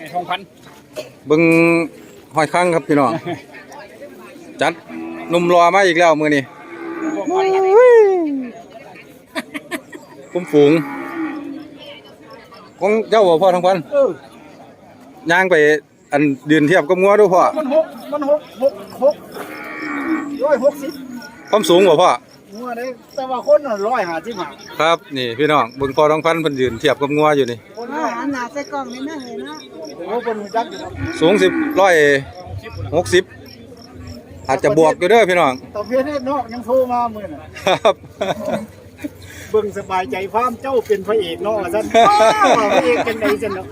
ในทองพันเบิ่งหอยคังครับพี่น้อง จัดหนุ่มรอมาอีกแล้วมือนี้คุ้มฝูงของเจ้าบ่พ่อทองพันเออย่างไปอันยืนเทียบกับงัวดูพ่อ มันหกมันหกหกหกร้อยหกสิบความสูงบ่พ่องัวได้แต่ว่าคนน่ะร้อยห้าสิบห้าครับนี่พี่น้องเบิ่งพ่อทองพันเพิ่นยืนเทียบกับงัวอยู่นี่คนเอร้ออยอันหนาใส่กล่องนี่นะเห็นนะโอ้คนรู้จักอยู่ครับสูงสิบร้อยหกสิบอาจจะบวกอยู่เด้อพี่น้องตอนเพียนนอกยังโทรมาเมื่อน่ะครับ เบิ่งสบายใจฟาร์มเจ้าเป็นพระเอกเนาะซั่นอ้าวพระเอกจังไดซั่นเนาะ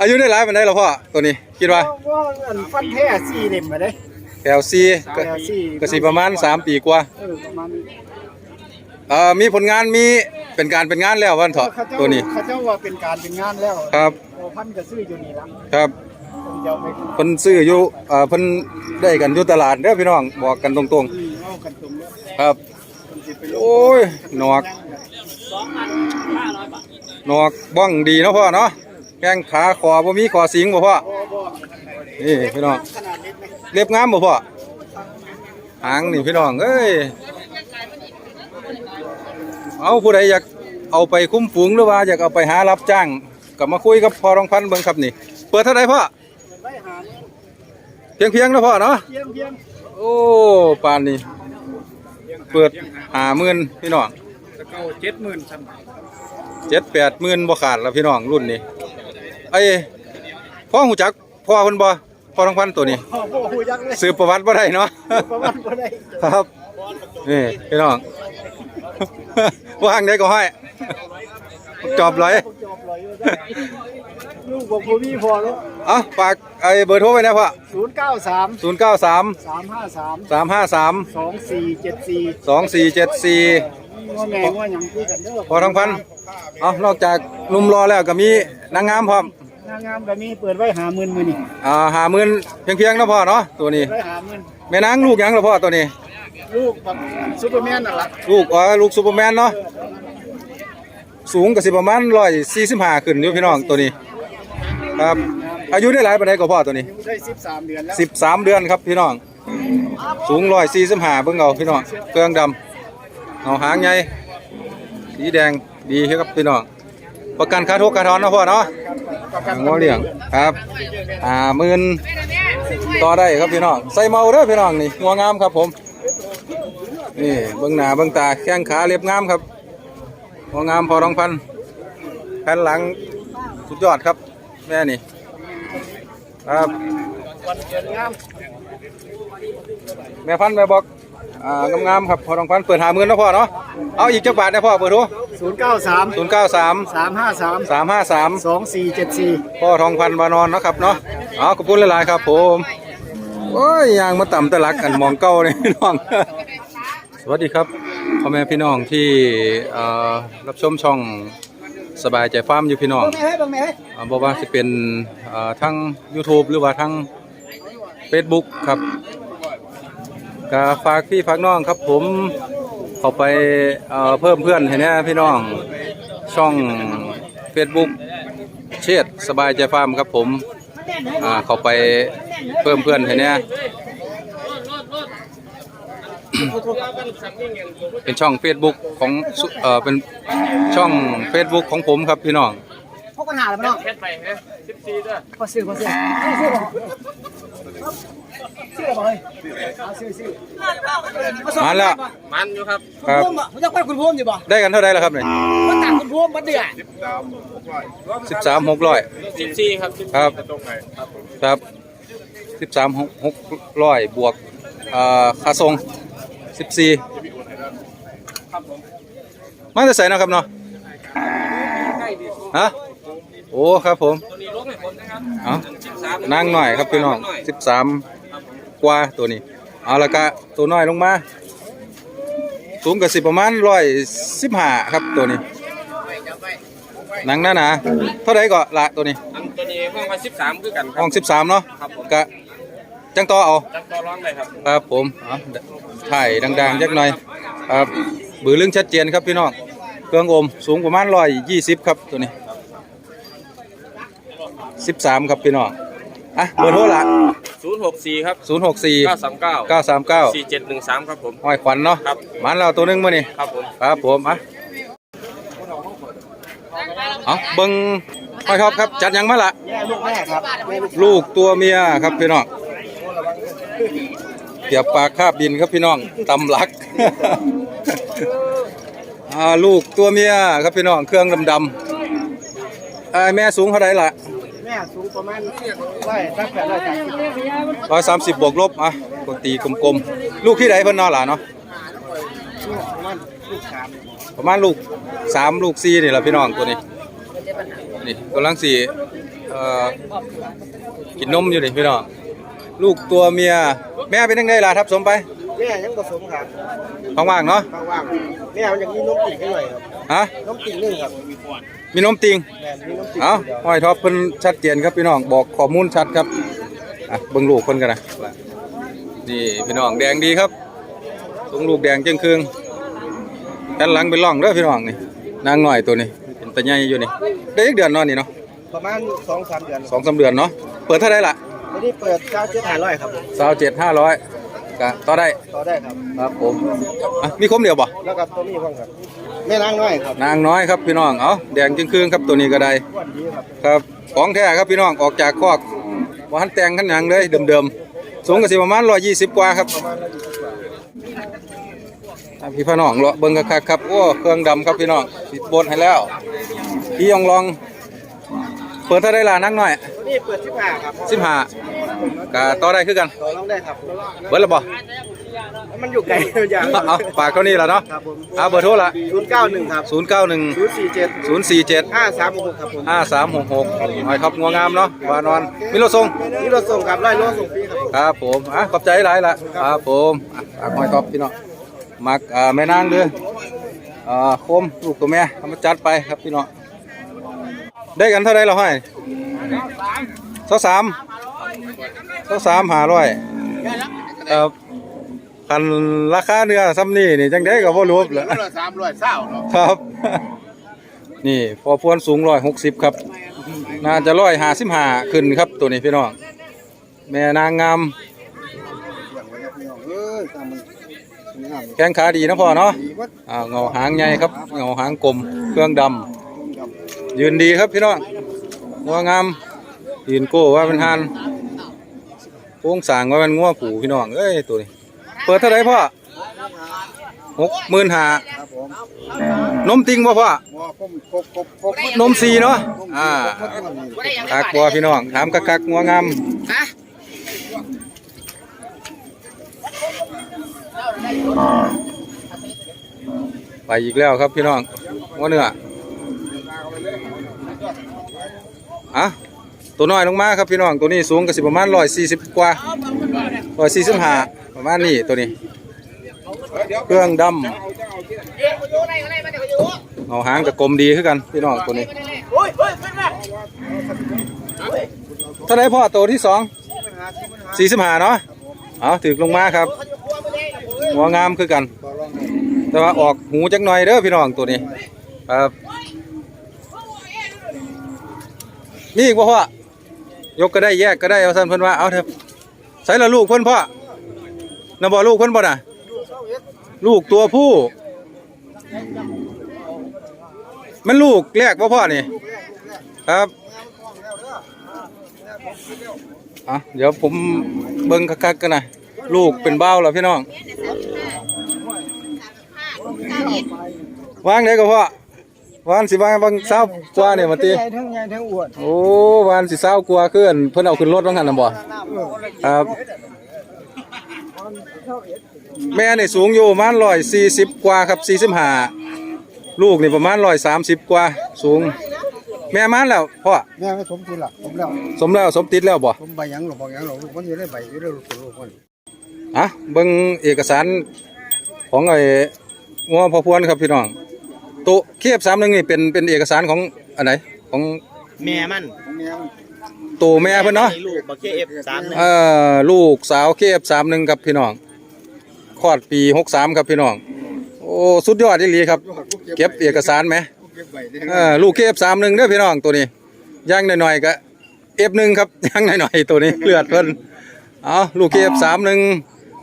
อายุได้หลายปานใดแล้วพ่อตัวนี้คิดว่าว่าอันฟันแท้สี่เล่มมาเด้แถวซีก็แถวสี่ก็สิประมาณ 3 ปีกว่า เออประมาณนี้เอ่อมีผลงานมีเป็นการเป็นงานแล้ววันเถาะเขาเจ้าตัวนี้ เขาเจ้าว่าเป็นการเป็นงานแล้วครับ โอ้พันก็ซื้ออยู่นี่ละครับผมจะเอาไปเพิ่นซื้ออยู่เอ่อเพิ่นได้กันอยู่ตลาดเด้อพี่น้องบอกกันตรงอืมเอากันตรงเนี้ยๆ ครับผมสิไปลงโอ้ยหนวก หนวกบ้องดีเนาะพ่อเนาะแข้งขาคอบ่มีคอสิงบ่พ่อบ่บ่นี่พี่น้อง ขนาดเล็กไหมเรียบงามบ่พ่อหางนี่พี่น้องเอ้ย เอาผู้ใดอยากเอาไปคุ้มฝูงหรือว่าอยากเอาไปหารับจ้างก็มาคุยกับพ่อรองพันธุ์เบิ่งครับนี่ เปิดเท่าไหร่พ่อไว้หาเพียงเพียงๆนะพ่อเนาะเพียงเพียงโอ้ปานนี้เปิดหาหมื่นพี่น้องตะเก้าเจ็ดหมื่นซ้เจ็ดแปดหมื่นบ่ขาดแล้วพี่น้องรุ่นนี้ไอ้พ่อหูจักพ่อเพิ่นบ่พ่อรองพันธุ์ตัวนี้ำพ่อพ่อหูยักษ์เลยสืบประวัติบ่ได้เนาะประมาณบ่ได้ครับนี่พี่น้อง ว่างได้ก็ให้จอบเลยจอบลอยอยู่ได้ลูกบอกพ่มีพอแล้วเอะฝากไอ้เบอร์โทรไว้นะพ่อศูนย์เก้าสามศูนย์เก้าสามสามห้าสามสามห้าสามสองสี่เจ็ดสี่สองสี่เจ็ดสี่ว่าแม่ว่าหยังคุยกันเด้อพอทั้งพันเอานอกจากหนุ่มรอแล้วก็มีนางงามพร้อมนางงามแบบนี้เปิดไว้หาหมื่นมือนี่อ่าหาหมื่นเพียงเพียงๆนะพ่อเนาะตัวนี้เปิดไว้หาหมื่นแม่นางลูกหยังเหรอพ่อตัวนี้ ลูกแบบซูเปอร์แมนน่ะล่ะลูกอ๋อลูกซูเปอร์แมนเนาะสูงก็สิประมาณร้อยสี่สิบห้าขึ้นอยู่พี่น้องตัวนี้ครับอายุได้หลายปานใดก็พ่อตัวนี้อายุได้สิบสามเดือนแล้วสิบสามเดือนครับพี่น้อง สูงร้อยสี่สิบห้าเบิ่งเอาพี่น้องเครื่องดำเอาหางใหญ่สีแดงดีครับพี่น้องประกันค่าทุกค่าทอนเนาะพ่อเนาะประกันหัวเลี้ยงครับอ่าหมื่นต่อได้ครับพี่น้องใส่เมาเด้อพี่น้องนี่หัวงามครับผม นี่เบิ่งหน้าเบิ่งตาแข้งขาเรียบงามครับหัวงามพอรองพันแผ่นหลังสุดยอดครับ แม่นี่ครับวันเกิดงามแม่พันธุ์แม่บอกอ่างามๆครับพอรองพันเปิดหาหมื่นแล้วพ่อเนาะเอาอีกจักบาทนะพ่อเปิดดูศูนย์เก้าสามศูนย์เก้าสามสามห้าสามสามห้าสามสองสี่เจ็ดสี่พ่อทองพันธุ์มานอนเนาะครับเนาะเอาขอบคุณหลายๆครับผมโอ้ยยางมาต่ำตะลักกันมองเก้าเลยพี่น้องส วัสดีครับพ่อแม่พี่น้องที่รับชมช่องสบายใจฟาร์มอยู่พี่น้องบังแม่บังแม่ให้อ่าบอกว่าจะเป็นทั้ง YouTube หรือว่าทั้ง Facebook ครับก็ฝากพี่ฝากน้องครับผมเข้าไปเอ่อเพิ่มเพื่อนให้แน่พี่น้องช่อง Facebook เชษฐ์สบายใจฟาร์มครับผมเข้าไปเพิ่มเพื่อนให้แน่ เป็นช่อง Facebook ของสุเอ่อเป็นช่อง Facebook ของผมครับพี่น้องพกปัญหาแล้วมั้งแค่ไปฮะสิบสี่ด้วยพอซื้อพอซื้อซื้อซื้อบ่ซื้อบ่เฮ้ยเอาซื้อซื้อมาแล้วมันอยู่ครับครับผมบ่ผมจะไปคุณพุ่มอยู่บ่ได้กันเท่าไหร่แล้วครับเนี่ยมาต่างคุณพุ่มบัดเดือสิบสามหกร้อยสิบสี่ครับครับครับสิบสามหกหกร้อยบวกเอ่อค่าส่ง สิบสี่มาจะใส่นาะครับเนาะฮะโอ้ครับผมตัวนี้ลงให้ผมนะครับเอาสิบสามนั่งหน่อยครับพี่น้องสิบสามกว่าตัวนี้ เอาละกะตัวน้อยลงมา สูงกับสิบประมาณร้อยสิบห้าครับตัวนี้หนังหน้าหนาเท่าไหร่ก็ละตัวนี้อันตัวนี้ห้องไว้สิบสามคือกันครัห้องสิบสามเนาะครับผมกะจังต่อเอาจับตัวร้องเลยครับครับผมเอา ถ่ายดังๆจักหน่อยครับบือเรื่องชัดเจนครับพี่น้องเครื่องอมสูงประมาณร้อยยี่สิบครับตัวนี้สิบสามครับพี่น้องอะเบอร์โทรละศูนย์หกสี่ครับศูนย์หกสี่เก้าสามเก้าเก้าสามเก้าสี่เจ็ดหนึ่งสามครับผมห้อยขวัญเนาะครับมันเราตัวหนึงมานี่ครับผมครับผมอะเอาเบิ้งห้อยท็อปครับจัดหยังมาละแม่ลูกแม่ครับแม่ลูกลูกตัวเมียครับพี่น้อง เกียบปากคาบดินครับพี่น้องตำหลักอ่าลูกตัวเมียครับพี่น้องเครื่องดำๆอ่าแม่สูงเท่าไหร่ล่ะแม่สูงประมาณร้อยสักแปดร้อยสามสิบร้อยสามสิบบวกลบอะกตีกลมๆ ลูกที่ไหนเพิ่นเนอหล่ะเนาะลูกประมาณลูกสามประมาณลูกสามลูกสี่นี่แหละพี่น้องตัวนี้นี่กำลังสี่เอ่อกินนมอยู่นี่พี่น้อง ลูกตัวเมีย แม่เป็นยังไงล่ะทับสมไป แม่ยังผสมครับท้องว่างเนาะข้างว่างแม่มันยังมีนมติ่งให้หน่อยครับฮะนมติ่งหนึ่งครับมีนมติงแม่มีนมติ่งเอ้าเดียวห้อยท็อปเพิ่นชัดเจนครับพี่น้องบอกข้อมูลชัดครับอะเบิ่งลูกเพิ่นกันนะนี่พี่น้องแดงดีครับทรงลูกแดงเจ้งครึ่งด้านหลังเป็นร่องเด้อพี่น้องนี่นางน้อยตัวนี้เป็นตะใหญ่อยู่นี่ได้อีกเดือนเนอนนี่เนาะประมาณสองสามเดือนสองสามเดือนเนาะเปิดเท่าไหร่ล่ะ วันนี้เปิดเก้าเจ็ดห้าร้อยครับสาวเจ็ดห้าร้อยก็ต่อได้ต่อได้ครับ ครับผมอะมีคมเดียวบ่แล้วก็ตัวนี้พ่องครับแม่นางน้อยครับนางน้อยครับพี่น้องเอ้าแดงจึงครึ่งครับตัวนี้ก็ได้อ้วนดีครับครับของแท้ครับพี่น้องออกจากคอกว่าหันแต่งขันหยังเลยเดิมๆสูงก็สิประมาณ120กว่าครับประมาณร้อยยี่สิบกว่าอะพี่พี่น้องเลาะเบิ่งคักๆครับโอ้เครื่องดำครับพี่น้องติดบดให้แล้วพี่ยองลอง เปิดเท่าได้ล่ะนักหน่อยตัว นี้เปิดสิบห้าครับ15ก็ต่อได้คือกันต่อรองได้ครับเบิดแล้วบ่มันอยู่ไกลอย่างเอาเอาฝากเท่านี้ล่ะเนาะครับผมเอาเบอร์โทรละศูนย์เก้าหนึ่งครับ091ศูนย์สี่เจ็ด047ห้าสามหกครับผมห้าสามหกหกหอยครับงัวงามเนาะวานอนมีรถส่งนี่เราส่งครับร้อยโลส่งฟรีครับผมครับผมอะขอบใจหลายละครับผมอะฝากหอยครับพี่น้องมักอ่าแม่นางเด้ออ่าคมลูกตัวแม่เอามาจัดไปครับพี่น้องได้กันเท่าไรเราให้ เท่าสามเท่าสามหาร้อยเอ่อคันราคาเนื้อซ้ำนี่นี่จังได้ก็บ่รู้เลยสามร้อยเศร้าเนาะครับ นี่พอพวนสูงร้อยหกสิบครับ น่าจะร้อยห้าสิบห้าขึ้นครับตัวนี้พี่น้อง แม่นางงามเอ้ยตามมันงามแข้งขาดีนะพ่อเนาะดีวัดอ่าเงาหางใหญ่ครับ เงาหางกลม เครื่องดำยืนดีครับพี่น้อง งัวงามยืนโก้ว่าเป็นฮันโค้งสร้างว่าเป็นงัวผูพี่น้องเอ้ยตัวนี้เปิดเท่าไหรพ่อหกหมื่นห้าครับผมนมติงบ่พ่อบ่คมครบครบครบนมซีเนาะอ่าคักบัวพี่น้องถามคักคักงัวงามไปอีกแล้วครับพี่น้องงัวเนื้อ อะตัวน้อยลงมาครับพี่น้องตัวนี้สูงก็สิประมาณร้อยสี่สิบกว่าร้อยสี่สิบห้าประมาณนี้ตัวนี้เครื่องดำเอาหางกับกลมดีขึ้นกันพี่น้องตัวนี้เท่าไหรพ่อตัวที่สองสี่สิบห้าเนาะเอาถือลงมาครับหัวงามคือกัน แต่ว่าออกหูจักหน่อยเด้อพี่น้องตัวนี้ครับ นี่อีกบ่พ่อยกก็ได้แยกก็ได้เอาสั้นเพิ่นว่าเอาเถอะใส่ละลูกเพิ่นพ่อน่ะบ่ลูกเพิ่นบ่น่ะ ลูกตัวผู้ มันลูกแรกบ่พ่อนี่ ครับอะเดี๋ยวผมเบิ่งคักๆกันนะลูกเป็นเบ้าแล้วพี่น้องวางได้ก็พ่อ วานสิวางบางเศร้ากว่าเนี่ยมาตีใหญ่ทั้งใหญ่ทั้งอ้วนโอ้วานสิเศร้ากว่าขึ้นเพิ่นเอาขึ้นรถว่างั้นน่ะบ่ครับแม่นี่สูงอยู่ประมาณ140กว่าครับ45ลูกนี่ประมาณ130กว่าสูง แม่มันแล้วพ่อแม่ไม่สมทุนหรอกผมแล้วสมแล้วสมติดแล้วบ่ผมใบหยังหรอกบอกหยังหรอกลูกมันอยู่ได้ใบอยู่ได้ลูกลูกมันอะเบิ่งเอกสารของไอ้งัวพอพวนครับพี่น้องโตะเคียบสามหนึ่งนี่เป็นเป็นเอกสารของอันไหนของแม่มันผมแม่มันโตแม่เพิ่นเนาะลูกบักเอฟสามหนึ่งเอ่อลูกสาวเคียบสามหนึ่งครับพี่น้องคลอดปีหกสามครับพี่น้อง โอ้สุดยอดอีหลีครับ เก็บเอกสารไหมเก็บใบได้เออลูกเคียบสามหนึ่งเด้อพี่น้องตัวนี้ย่างหน่อยๆก็ F1 ครับยังหน่อยๆตัวนี้เลือดเพิ่นเอาลูก F31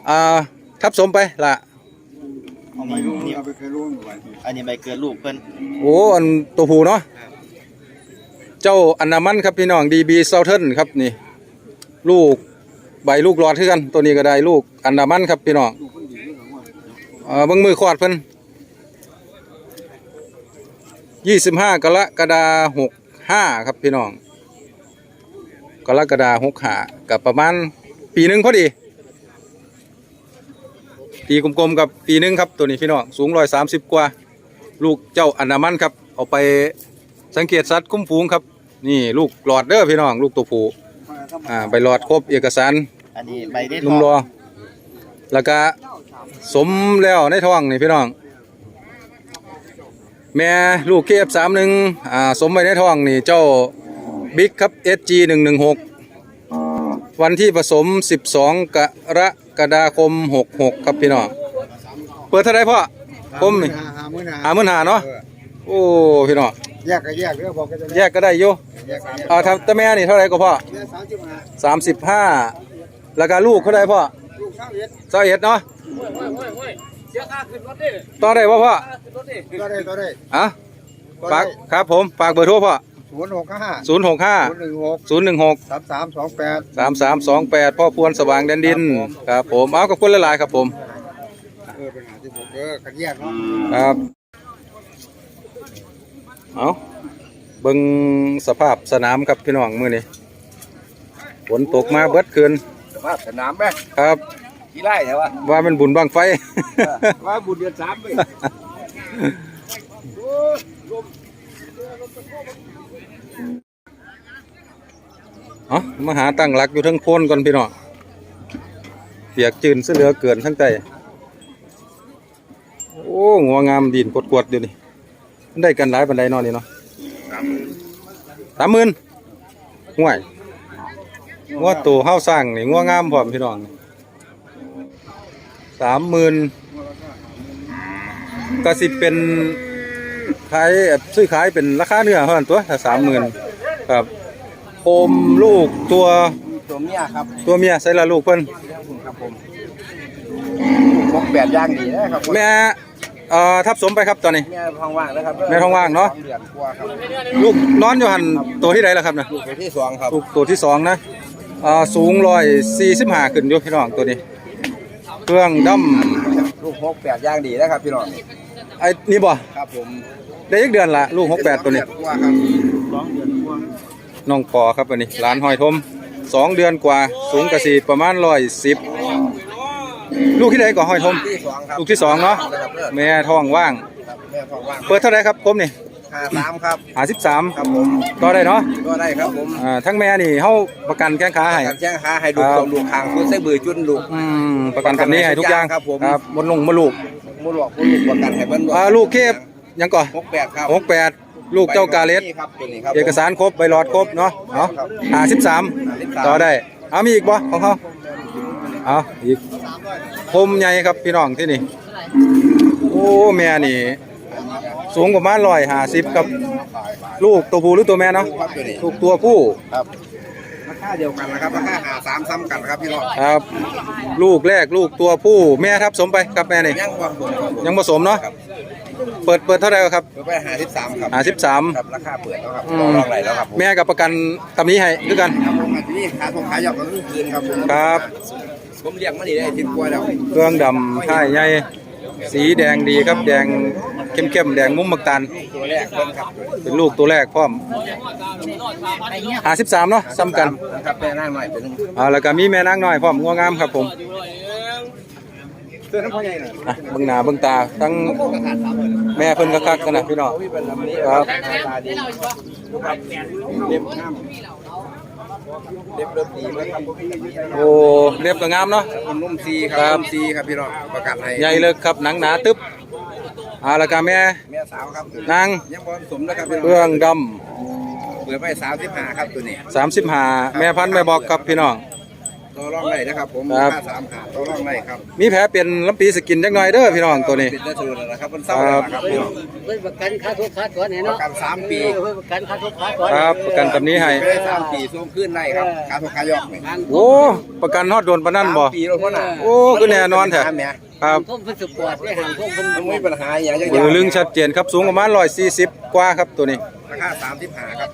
อ่าทับสมไปล่ะ เอามาลูกนี่อันนี้ใบเกิดลูกเพิ่นโอ้อันตัวผู้เนาะเจ้าอันนามันครับพี่น้อง DB Southern ครับนี่ ลูกใบลูกหลอดคือกัน ตัวนี้ก็ได้ลูกอันนามันครับพี่น้องเอ่อเบิ่งมือขอดเพิ่น25กรกฎาคม65ครับพี่น้องกรกฎาคม65กับประมาณปีหนึงพอดี ตีกลมๆกับปีหนึงครับตัวนี้พี่น้องสูง130กว่า ลูกเจ้าอันดามันครับ เอาไปสังเกตสัตว์คุ้มฟูงครับ นี่ลูกหลอดเด้อพี่น้อง ลูกตัวผู้อ่าใบหลอดครบเอกสารอันนี้ใบได้ทนุ่อมงรอ แล้วก็สมแล้วในท้องนี่พี่น้อง แม่ลูกเคฟสามหนึ่งอ่าสมไว้ในท้องนี่เจ้าบิ๊กครับ SG หนึ่งหนึ่งหกวันที่ผสม 12 กร กฎาคม66ครับพี่น้องเปิดเท่าไรพ่อคมนี่หามื้อหาหามื่นหาเนาะโอ้พี่น้องแยกก็แยกเด้อบอกกันจะแยกก็ได้อยู่แยกก็แยกเอาทำตะแม่นี่เท่าไหรก็พ่อแยก35สามสิบห้าแล้วก็ลูกเท่าไหรพ่อลูกสาวเอ็ดเจ้าเอ็ดเนาะต่อได้ป่ะพ่อก็ได้ก็ได้อะฝากครับผมฝากเบอร์โทรพ่อ 065ศูนย์หกห้า016ศูนย์หนึ่งหก3328สามสามสองแปดพ่อพวนสว่างแดนดินครับผมเอาขอบคุณหลายๆครับผมเออเป็นหาที่ผมเออกันแยกเนาะครับเอาเบิ่งสภาพสนามครับพี่น้องมื้อนี้ฝนตกมาเบิดคืนสภาพสนามแม่ครับกี่ไร่แล้ววะว่ามันบุญบังไฟว่าบุญเดือน3ไป เอามาหาตั้งหลักอยู่ทั้งโพ้นก่อนพี่น้องเปียกจืนเสือเหลือเกินทั้งใจโอ้งัวงามดินกดๆอยู่นี่มันได้กันหลายบันไดนอนนี่เนาะสามหมื่นห่วยงัวโตเฮาสร้างนี่งัวงามพร้อมพี่น้องสามหมื่นก็สิเป็นขายซื้อขายเป็นราคาเนื้อเท่านั้นตัวสามหมื่นครับ คมลูกตัวตัวเมียครับตัวเมียใส่ละลูกเพิ่นครับผมพกแปดย่างดีนะครับแม่เอ่อทับสมไปครับตอนนี้ แม่ท้องว่างนะครับแม่ท้องว่างเนาะสเดือนกว่าครับลูกนอนอยู่หันตัวที่ใดล่ะครับนะลูกตัวที่สองครับลูกตัวที่สองนะเอ่อสูงร้อยสี่สิบห้าขึ้นอยู่พี่น้องตัวนี้ เครื่องดลูกพกแปดย่างดีนะครับพี่น้องำไอ้นี่บ่ครับผมได้ยักเดือนละลูกหกแปดตัวนี้เดือนกว่าครับสองเดือนกว่า น้องปอครับอันนี้หลานหอยทมสองเดือนกว่าสูงกระสีประมาณร้อยสิบลูกที่ใดก็หอยทมที่สองครับลูกที่สองเนาะครับเด้อแม่ท้องว่างครับแม่ท้องว่างเปิดเท่าไหรครับผมนี่ห้าสามครับหาสิบสามครับผมต่อได้เนาะก็ได้ครับผมอ่าทั้งแม่นี่เฮาประกันแข้งขาให้การแจ้งค้าให้ดูครับตรงดูคางคุณใส่เบือจุนลูกอืมประกันแบบนี้ให้ทุกอย่างครับผมครับมดลงมดลูกมุหลวกมุลูกประกันให้เบิ้ลอ่าลูกเคฟยังก่อนหกแปดครับหกแปด ลูกเจ้ากาเลสนี่ครับตัวนี้ครับเอกสารครบใบหลอดครบเนาะเนาะหาสิบสามต่อได้ เอามีอีกบ่ของเขาเอาอีกคมใหญ่ครับพี่น้องที่นี่ โอ้แม่นี่ สูงประมาณร้อยห้าสิบครับ ลูกตัวผู้หรือตัวแม่เนาะครับตัวนี้ลูกตัวผู้ครับราคาเดียวกันนะครับราคาหาสามซ้ำกันครับพี่น้องครับ ลูกแรกลูกตัวผู้แม่ทับสมไปครับแม่นี่ยังความผมครับผมยังผสมเนาะครับ เปิดเปิดเท่าไหร่ครับ เปิดไปหาสิบสามครับหาสิบสามครับราคาเปิดแล้วครับอืต่อมรองไหนแล้วครับผมแม่กับประกันตำนี้ให้ด้วยกันครับผมอันนี้ขาทงขาหยอกกันทุกคืนครับผมครับผมเลี้ยงมาดีได้ทิศกล้วยแล้วเครื่องดำท่ายใหญ่สีแดงดีครับแดงเข้มๆแดงมุมมักตันตัวแรกเพิ่นครับเป็นลูกตัวแรกพร้อมหาสิบสามเนาะซ้ำกันครับแม่นั่งหน่อยเป็นหนึ่งเอาแล้วก็มีแม่นางน้อยพร้อมงัวงามครับผม เสื้อน้ำพ่อใหญ่หน่อยอะเบิ่งหน้าเบิ่งตาทั้งแม่เพิ่นก็คักกันนะพี่น้องพี่เป็นลำนี้ครับตาดีครับ เล็บงามเล็บเริ่มดีแล้วครับผมมีอย่างนี้นะครับโอ้เรียบก็งามเนาะ คุณนุ่มซีคครัรับ บนุ่มซีครับพี่น้องประกันให้ใหญ่เลยครับหนังหนาตึ๊บเอาแล้วก็แม่แม่สาวครับนางยังบอลสมนะครับพี่น้องเครื่องดเปิดไปสาวสิบห้าครับตัวนี้ำ35แม่พันธุ์แม่บอกครับพี่น้อง ต่อรองได้นะครับผมครับค่าสามขาต่อรองได้ครับมีแผลเป็นลำปีสกินจักหน่อยเด้อพี่น้องตัวนี้เป็นเจ้าชูแล้วนะครับมันเศร้าแล้วครับพี่น้องเพิ่นประกันค่าทุกค่าถอนให้ปเนาะระกันสามปีเออเพิ่นประกันค่าทุกค่าถอนครับประกันตำนี้ให้ ไม่ได้สามปีส่งขึ้นได้ครับการทกขายอกนี่โอ้ประกันฮอดโดนปานนั้นบ่ สามปีแล้วพ่อน่ะโอ้คือแน่นอนแท้เนี่ยครับทุ่มเพิ่นสปอร์ตได้ห่างทุ่มเพิ่นมันไม่มีปัญหาอย่างยังเบอร์ลึงชัดเจนครับสูงประมาณ140 กว่าครับตัวนี้ ราคาสามสิบห้าครับ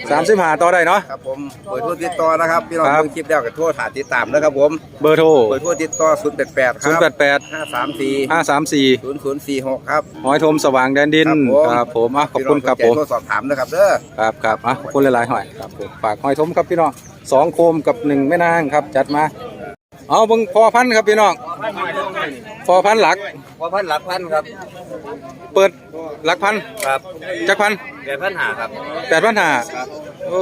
35ต่อได้เนาะ ครับผมเปิดโทรติดต่อนะครับพี่น้องครับ ดูคลิปแล้วกับโทรถาติดตามนะครับผมเบอร์โทรเปิดโทรติดต่อศูนย์แปดแปดครับ088ห้าสามสี่534ศูนย์ศูนย์สี่หกครับหอยทมสว่างแดนดินครับผมอะขอบคุณครับผม พี่น้องสนใจโทรสอบถามนะครับเด้อ ครับครับอะขอบคุณหลายๆหอยครับผมฝากหอยทมครับพี่น้องสองโคมกับหนึ่งแม่นางครับ จัดมา เอาเบิ่งพอพันธุ์ครับพี่น้อง พอพันธุ์หลักพอพันหลักพันครับ เปิดหลักพันครับจักพันแปดพันหาครับ แปดพันห้าโอ้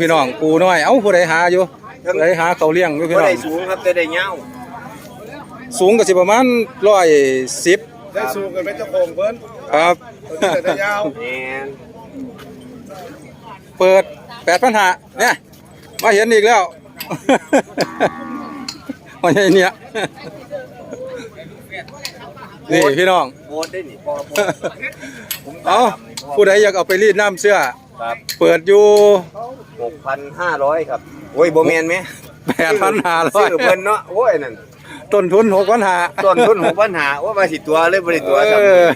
พี่น้องปูน้อย เอ้าผู้ใดหาอยู่ผู้ใดหาเขาวเลี้ยงอยู่พี่ก็น้อได้งสูงครับจะได้เงาสูงก็สิประมาณร้อยสิบได้สูงกันเป็นเจ้าของเพิ่นครับแต่ยาวแมนเปิดแปดพันห้าเนี่ยมาเห็นอีกแล้ว มาเห็นเนี่ย นี่พี่น้อง โบดได้นี่พอโบดเอาผู้ใดอยากเอาไปรีดน้ำเสื้อ ครับเปิดอยู่หกพันห้าร้อยครับโอ้ยโบแมนไหมแปดพันห้าร้อยซื้อเพิ่นเนาะโอ้ยนั่นต้นทุนหกพันห้าต้นทุนหกพันหาว่ามาสิตัวเลยบริตัวครับเออ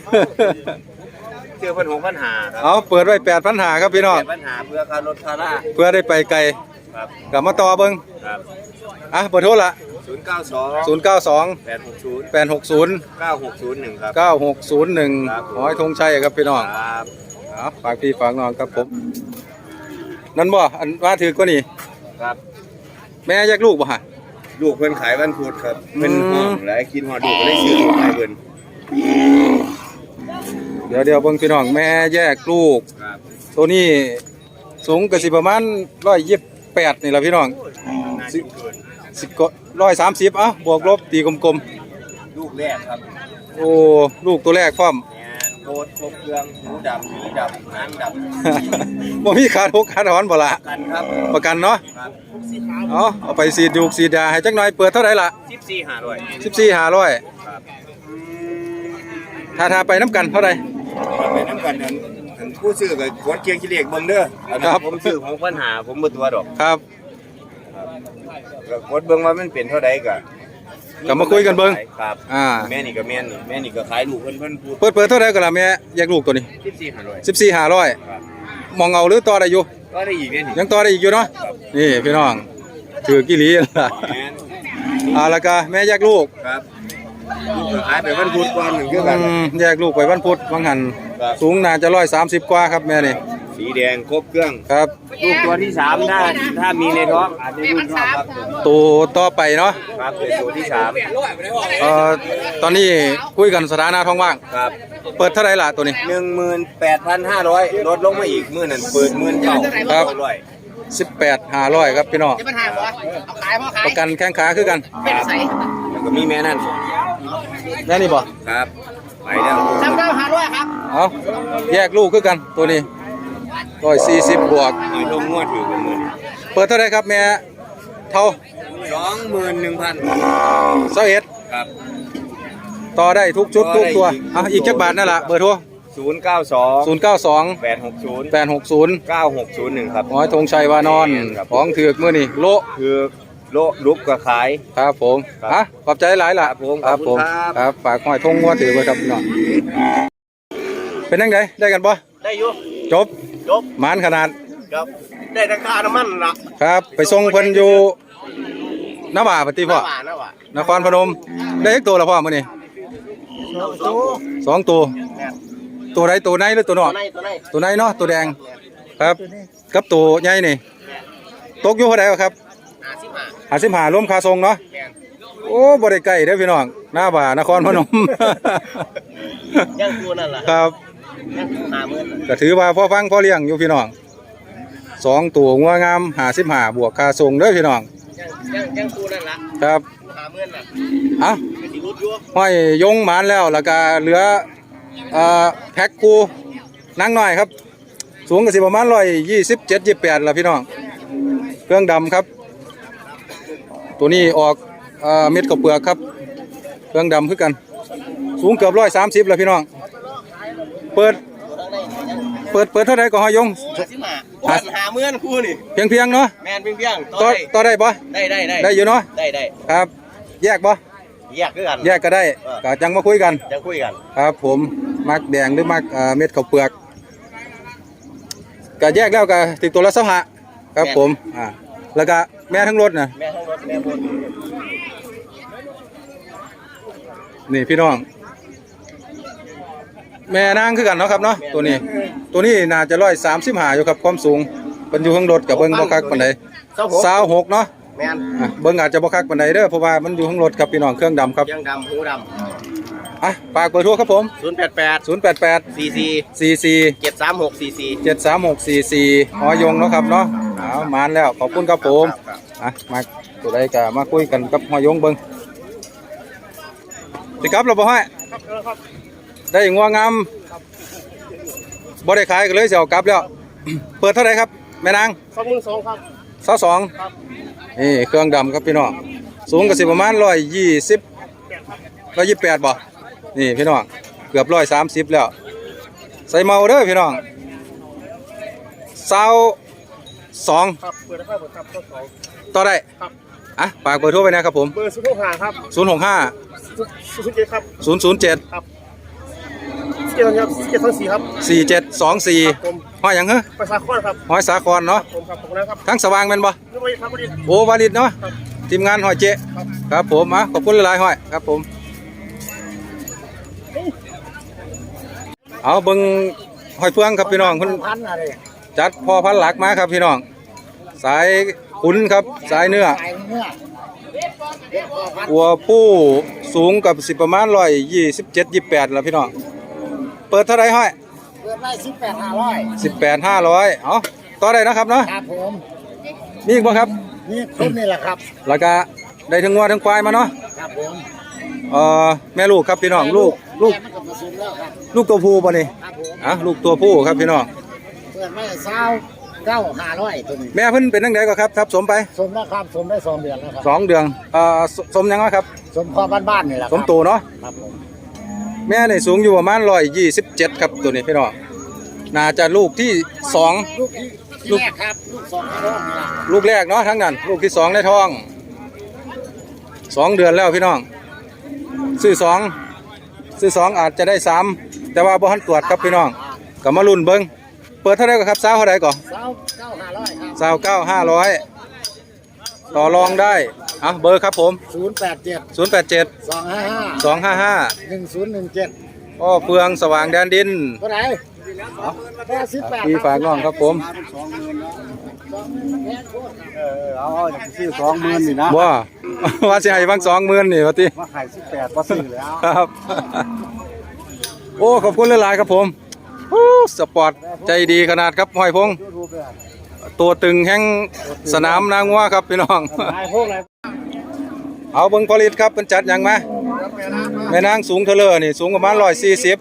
ซื้อเพิ่นหกพันหาครับเอาเปิดไว้แปดพันห้าครับพี่น้องแปดพันหาเพื่อค่ารถค่าล่าเพื่อได้ไปไกลครับ กลับมาต่อเบิ้งครับ อะเบอร์โทรละ ศูนย์เก้าสองศูนย์เก้าสองแปดหกศูนย์แปดหกศูนย์เก้าหกศูนย์หนึ่งครับเก้าหกศูนย์หนึ่งครับผมหอยธงชัยครับพี่น้องครับ เอาฝากพี่ฝากน้องครับผม นั่นบ่อันว่าถือก็นี่ ครับ แม่แยกลูกบ่ฮะ ลูกเพิ่นขายวันพุธครับอืมเป็นห้องหลายคิดฮอดลูกก็เลยซื้อลูกขายเพิ่นเดี๋ยวเดี๋ยวเบิ่งพี่น้องแม่แยกลูก ครับตัวนี้สูงก็สิประมาณร้อยยี่สิบแปดนี่แหละพี่น้อง น่าจะเกิน สิบก็ร้อยสามสิบอะบวกลบตีกลมลูกแรกครับๆ โอ้ลูกตัวแรกพร้อมแอนโคตรครบเครื่องหูดำหูดำหางดบ่มีขาดหกขาดถอนบ่ละำกันครับประกันเนาะครับเอาเอาไปสีดยูกสีดยาให้จักหน่อยเปิดเท่าไหร่ล่ะสิบสี่ห้าร้อยสิบสี่ห้าร้อยครับถ้าถ้าไปน้ำกันเท่าไหร่ไปน้ำกันนั้นอันผู้ซื้อกับกดเกียงขี้เหล็กเบิ่งเด้ออันนั้นครับ ผมซื้อของปัญหาผมบ่ตัวดอก ครับ ก็กดเบิ่งว่ามันเป็นเท่าใดก็กลับมาคุยกันเบิ่งครับอ่า แม่นี่ก็แม่นนี่แม่นี่ก็ขายลูกเพิ่นเพิ่นพูดเปิดเปิดเท่าไหร่ก็ล่ะแม่แยกลูกตัวนี้สิบสี่ห้าร้อยสิบสี่ห้าร้อยครับมองเอาหรือต่อได้อยู่ก็ได้อีกเนี่ยนี่ยังต่อได้อีกอยู่เนาะนี่พี่น้องถือกี่หลีล่ะแม่นอ่าแล้วก็แม่แยกลูกครับลูกก็ขายไปวันพุธก่อนหนึ่งคือกันอืมแยกลูกไปวันพุธวังหันครับสูงน่าจะร้อยสามสิบกว่าครับแม่นี่ สีแดงครบเครื่องครับ ลูกตัวที่สามถ้าถ้ามีในท้องอาจจะรุ่นรอบครับตัวต่อไปเนาะครับเป็นตัวที่สามเอ่อตอนนี้คุยกันสถานะท้องว่าง ครับเปิดเท่าไหร่ล่ะตัวนี้ หนึ่งหมื่นแปดพันห้าร้อยลดลงมาอีกมื่อนั้นเปิดหมื่นเก้าครับ ร้อยสิบแปดห้าร้อยครับพี่น้องจะปัญหาบ่เอาขายบ่ขายประกันแข้งขาคือกันเป็นใสแล้วก็มีแม่นั่นแม่นี่บ่ครับ ไปแล้วจำเก้าหาด้วยครับ เอาแยกลูกคือกันตัวนี้ ร้อยสี่สิบบวกหอยลงงวดถือกันมื่อนี้เปิดเท่าไหร่ครับแม่เท่าสองหมื่นหนึ่งพันเสาเอ็ดครับ ต่อได้ทุกชุดต่ทุอกได้ตัวอีกอะอีกจักบาทนั่นล่ะเบอร์โทรศูนย์เก้าสองศูนย์เก้าสองแปดหกศูนย์แปดหกศูนย์เก้าหกศูนย์หนึ่งครับหอยธงชัยวานอนครับของถือกมือนี่โละคือโลลุกก็ขายครับผมครับอะขอบใจหลายล่ะครับผมครับขอบผคุมณครับครับฝากหอยธงวัวถือไว้ครับพี่น้องเป็นยังไงได้กันปะได้อยู่จบ จบหมานขนาดครับได้ราคาน้ำมันละครับ ไปส่งเพิ่นอยู่น้าบ่าปฏิพ่อหวานนะว่ะนครพนม ได้อีกตัวละพ่อมื้อนี้ตัวสองตัวตัวใดตัวไหนหรือตัวนตัอวกไหนตัวไหนตัวไหนเนาะตัวแดงครับกับตัวใหญ่นี่ ตกอยู่เท่าไหร่ครับหาสิบห้าหาสิบหารวมค่าส่งเนาะแพงโอ้บ่ได้ใกล้เด้อพี่น้องหน้าบ่านครพนมยังตัวนั่นล่ะครับ ยังหาหมื่นก็ถือว่าพ่อฟังพ่อเลี้ยงอยู่พี่น้องสองตัวงัวงามหาสิบหาบวกค่าส่งเด้อพี่น้องยังยังยังตัวนั่นล่ะครับหาหมื่นล่ะเอะเป็นสิรุดอยู่ห้อยยงหมานแล้วแล้วก็เหลือเอ่อแพ็คคูนั่งหน่อยครับ สูงก็สิประมาณร้อยยี่สิบเจ็ดยี่แปดละพี่น้อง เครื่องดำครับตตัวนี้ออกเอ่อเม็ดกับเปลือกครับ เครื่องดำคือกัน สูงเกือบร้อยสามสิบแล้วพี่น้อง เปิด เปิดเปิดเท่าไหร่ก็หอยงสิมาวันหาเมื่อนคู่นี่เพียงเพียงๆเนาะแมนเพียงเพียงต่อต่อได้ปะได้ได้ได้ได้อยู่เนาะได้ได้ครับ แยกปะแยกด้วยกันแยกก็ได้เออก็จังมาคุยกันยังคุยกัน ครับผมมักแดงหรือมักเอ่อเม็ดข้าวเปลือกก็แยกแล้วก็ติดตัวละสหะครับผมอ่าแล้วก็แม่ทั้งรถนะแม่ทั้งรถแม่บนนี่พี่น้อง แม่นางคือกันเนาะครับเนาะตัวนี้ ตัวนี้น่าจะร้อยสามสิบห้าอยู่ครับความสูงเป็นอยู่ข้างรถกับเบิ้งบ่คักปานใดเจ้าผมสาวหกเนาะแมนอะเบิ้งอาจจะบ่คักปานใดเด้อเพราะว่ามันอยู่ข้างรถครับพี่น้องเครื่องดำครับยังดำหูดอะฝากเบอร์โทรครับผมำศูนย์แปดแปด088 สี่สี่44 เจ็ดสามหกสี่สี่เจ็ดสามหกสี่สี่หอยงเนาะครับเนาะเอามานแล้วขอบคุณครับผมอะมาตัวใดก็มาคุยกันกับหอยงเบิ้งสิครับเราบ่ให้ ได้งัวงามบ่ได้ขายก็เลยสิเอากลับแล้ว เปิดเท่าไหร่ครับ แม่นางสองหมื่นสองครับสาสองนี่เครื่องดำครับพี่น้อง สูงก็สิประมาณร้อยยี่สิบร้อยยี่แปดบ่ นี่พี่น้อง เกือบร้อยสามสิบแล้ว ใส่เมาเด้อพี่น้องสาวสองครับเปิดได้ครับเปิดครับเจ้าสองต่อได้ครับอะฝากเบอร์โทรไปนะครับผม เบอร์ศูนย์หกห้าครับศูนย์หกห้าศูนย์เจ็ดครับศูนย์ศูนย์เจ็ดส เกตครับสเกตทั้งสี่ครับสี่เจ็ดสองสี่ผมห้อยหยังเหรอประชาคอนครับห้อยสาครเนาะผมครับผมนะครับทั้งสว่างแม่นบ่นี่ไว้ครับพอดี โอ้วาลิดเนาะทีมงานหอยเจครับผมอะขอบคุณหลายๆหอยครับผมเอาเบิ่งหอยเฟืองครับพี่น้องเพิ่นพันอะไรจัดพอพันหลักมาครับพี่น้อง สายขุนครับสายเนื้อขายเนื้อหัวผู้สูงกับสิประมาณร้อยยี่สิบเจ็ดยี่แปดแล้วพี่น้อง เปิดเท่าไรห้อยเปิดได้สิบแปดห้าร้อยสิบแปดห้าร้อยเอาต่อได้นะครับเนาะครับผมมีอีกบ่ครับนี่ต้นนี่แหละครับแล้วก็ได้ทั้งงัวทั้งควายมาเนาะครับผมเอ่อแม่ลูกครับพี่น้องลูกลูก แม่มันก็ผสมแล้วครับลูกตัวผู้ป่ะนี่ครับผมอะลูกตัวผู้ครับพี่น้องเปิดไม่เศร้าเก้าห้าร้อยตัวนี้แม่เพิ่นเป็นตั้งไหนก็ครับทับสมไปสมแล้วครับสมได้สองเดือนแล้วครับสองเดือนเอ่อสสมยังวะครับ สมพอบ้านๆนี่แหละคสรับมโตเนาะครับผม แม่นี่สูงอยู่ประมาณร้อยยี่สิบเจ็ดครับตัวนี้พี่น้องน่าจะลูกที่สองลูกที่ที่แรกครับลูกสองท้องนี่แหละลูกแรกเนาะทั้งนั้น ลูกที่สองในท้องสองเดือนแล้วพี่น้อง ซื้อสองซื้อสองอาจจะได้สามแต่ว่าบ่ทันตรวจครับพี่น้องก็มาลุ้นเบิ่งเปิดเท่าไหร่ก็ครับสาวเท่าไหร่ก่อนเศร้าเก้าห้าร้อยครับสาวเก้าห้าร้อยต่อรองได้ อะเบอร์ครับผม ศูนย์แปดเจ็ดศูนย์แปดเจ็ดสองห้าห้าสองห้าห้าหนึ่งศูนย์หนึ่งเจ็ดอ้อเฟืองสว่างแดนดินเท่าไหร่แค่สิบแปดพี่ฝากน้องครับผมเออเอาซื้อสองหมื่นนี่นะว่า ว่าสิให้บางสองหมื่นนี่ว่าติมาขายสิบแปดก็ซื้อแล้วครับ โอ้ ขอบคุณหลายๆครับผมโอ้สปอร์ตใจดีขนาดครับห้อยพงตัวตึงแห่งสนามนางวัวครับพี่น้อง นายพวกอะไร เอาเบิ่งผลิตครับเป็นจัดหยังมาแม่นางสูงเทเลอร์นี่สูงประมาณ140ร้อยสี่สิบ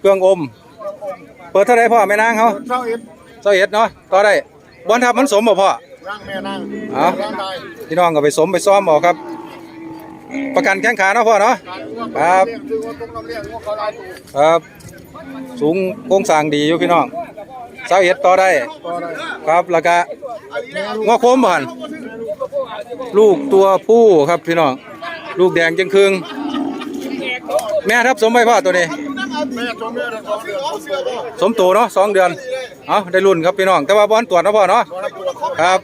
เครื่องอม เปิดเท่าไหร่พ่อแม่นางเขาเท่าเอ็ดเจ้าเอ็ดเนาะต่อได้บอลทับมันสมบ่พ่อร่างแม่นั่งเอาร่างใดพี่น้องก็ไปสมไปซ้อมเอาครับ ประกันแข้งขาเนาะพ่อเนาะครับเรียกคือว่าต้องน้ำเรียกว่าเขาลายตัวครับ สูงโครงสร้างดีอยู่พี่น้องเจ้าเอ็ดต่อได้ต่อได้ครับแล้วก็งอโคมบ่หั่น ลูกตัวผู้ครับพี่น้องลูกแดงจังครึงแม่ทับสมไปพ่อตัวนี้แม่จมแม่สองเนสองเดือนก็สมโตเนาะสองเดือนเอาได้รุ่นครับพี่น้องแต่ว่าบอลตรวจนะพ่อเนาะครับ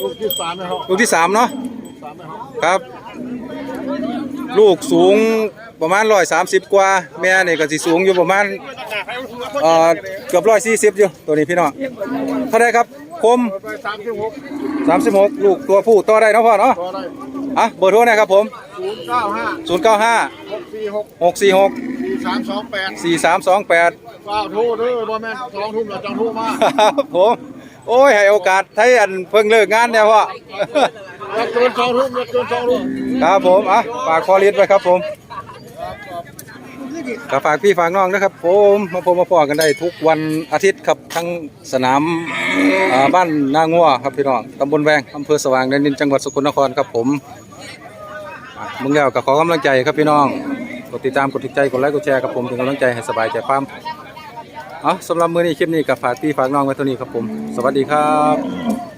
ลูกที่สามนะครับลูกที่สามเนาะครับ ลูกสูงประมาณร้อยสามสิบกว่า แม่เนี่ก็สิสูงอยู่ประมาณเอ่อเกือบร้อยสี่สิบอยู่ตัวนี้พี่น้องเท่าไรครับ คมไปสามสิบหกสามสิบหกลูกตัวผู้ต่อได้เนาะพ่อเนาะต่อได้อะเบอร์โทรนะครับผม ศูนย์เก้าห้าศูนย์เก้าห้าหกสี่หกหกสี่หกสี่สามสองแปดสี่สามสองแปดเก้าโทรเด้อบ่แม่นสองทุ่มแล้วจังโทรมาครับผมโอ้ย ให้โอกาสให้อันเพิ่งเลิกงานเนี่ยพ่อ อย่าเกินสองทุ่มอย่าเกินสองทุ่ม ครับผมอะฝากคอลิสไว้ครับผม ก็ฝากพี่ฝากน้องนะครับผมมาพบมาพอกันได้ทุกวันอาทิตย์ครับทั้งสนามบ้านนางัวครับพี่น้องตำบลแวงอำเภอสว่างแดนดินจังหวัดสกลนครครับผมมึงแล้วก็ขอกำลังใจครับพี่น้องกดติดตามกดติดใจกดไลค์กดแชร์ครับผมเป็นกำลังใจให้สบายใจฟาร์มเอาสำหรับมื้อนี้คลิปนี้ก็ฝากพี่ฝากน้องไว้เท่านี้ครับผม สวัสดีครับ